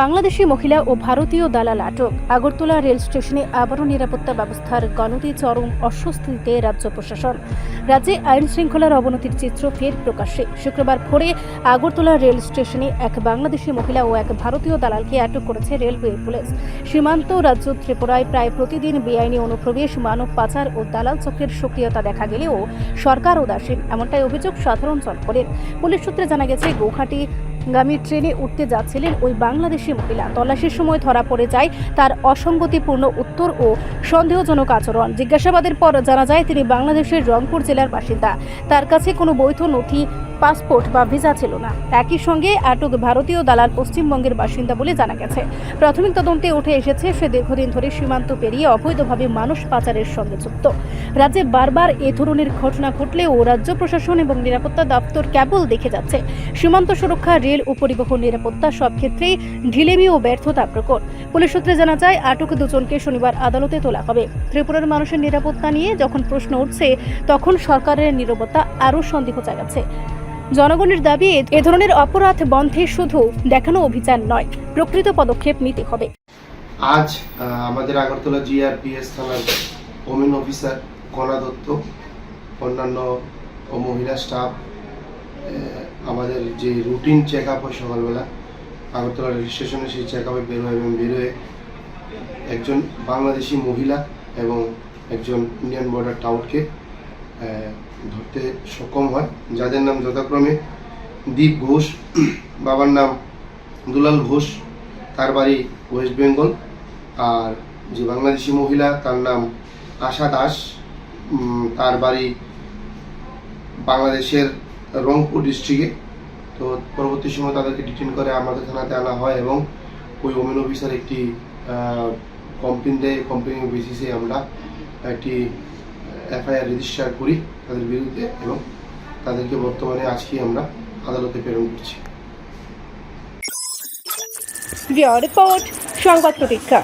বাংলাদেশি মহিলা ও ভারতীয় দালাল আটক। আগরতলা রেল স্টেশনে আবারও নিরাপত্তা ব্যবস্থার গণতি, চরম অস্বস্তিতে রাজ্য প্রশাসন। রাজ্যে আইন শৃঙ্খলার অবনতির চিত্র ফের প্রকাশ্যে। শুক্রবার ভোরে আগরতলা রেল স্টেশনে এক বাংলাদেশি মহিলা ও এক ভারতীয় দালালকে আটক করেছে রেলওয়ে পুলিশ। সীমান্ত রাজ্য ত্রিপুরায় প্রায় প্রতিদিন বেআইনি অনুপ্রবেশ, মানব পাচার ও দালাল চক্রের সক্রিয়তা দেখা গেলেও সরকার উদাসীন, এমনটাই অভিযোগ সাধারণ চল জনগণের। পুলিশ সূত্রে জানা গেছে, গৌহাটি গামী ট্রেনে উঠতে যাচ্ছিলেন ওই বাংলাদেশি মহিলা। তল্লাশির সময় ধরা পড়ে যায় তার অসঙ্গতিপূর্ণ উত্তর ও সন্দেহজনক আচরণ। জিজ্ঞাসাবাদের পর জানা যায়, তিনি বাংলাদেশের রংপুর জেলার বাসিন্দা। তার কাছে কোনো বৈধ নথি পাসপোর্ট বা ভিসা ছিল না। একই সঙ্গে আটক ভারতীয় দালাল পশ্চিমবঙ্গের বাসিন্দা বলে জানা গেছে। প্রাথমিক তদন্তে উঠে এসেছে, সে দীর্ঘদিন ধরে সীমান্ত পেরিয়ে অবৈধভাবে মানুষ পাচারের সঙ্গে যুক্ত। রাজ্যে বারবার এ ধরনের ঘটনা ঘটলেও রাজ্য প্রশাসন এবং নিরাপত্তা দপ্তর কেবল দেখে যাচ্ছে। সীমান্ত সুরক্ষা, রেল ও পরিবহন নিরাপত্তা সব ক্ষেত্রেই ঢিলেমি ও ব্যর্থতা প্রকট। পুলিশ সূত্রে জানা যায়, আটক দুজনকে শনিবার আদালতে তোলা হবে। ত্রিপুরার মানুষের নিরাপত্তা নিয়ে যখন প্রশ্ন উঠছে, তখন সরকারের নিরাপত্তা আরও সন্দেহ জাগাচ্ছে। জনগণের দাবি এ ধরনের অপরাধ বন্ধে শুধু দেখানো অভিযান নয়, প্রকৃত পদক্ষেপ নিতে হবে। আজ আমাদের আগরতলা জিআরপিএস থানার ওমেন অফিসার কণা দত্ত, অন্যান্য মহিলা স্টাফ আমাদের যে রুটিন চেক আপ হয় সকালবেলা, আগরতলা রেল স্টেশনে সেই চেক আপে বের হয় এবং বেরোয় একজন বাংলাদেশি মহিলা এবং একজন ইন্ডিয়ান বর্ডার টাউটকে ধরতে সক্ষম হয়। যাদের নাম যথাক্রমে দীপ ঘোষ, বাবার নাম দুলাল ঘোষ, তার বাড়ি ওয়েস্ট বেঙ্গল। আর যে বাংলাদেশি মহিলা, তার নাম আশা দাস। তার বাড়ি বাংলাদেশের রংপুর ডিস্ট্রিক্টে। তো পরবর্তী সময় তাদেরকে ডিটেন করে আমাদের থানাতে আনা হয় এবং ওই ওমেন অফিসার একটি কমপ্লেন দেয় কমপ্লেনের বেসিসে আমরা একটি এফআইআর রেজিস্টার করি তাদের বিরুদ্ধে এবং তাদেরকে বর্তমানে আজকে আমরা আদালতে প্রেরণ করছি। রিপোর্ট, সংবাদ প্রতীক্ষা।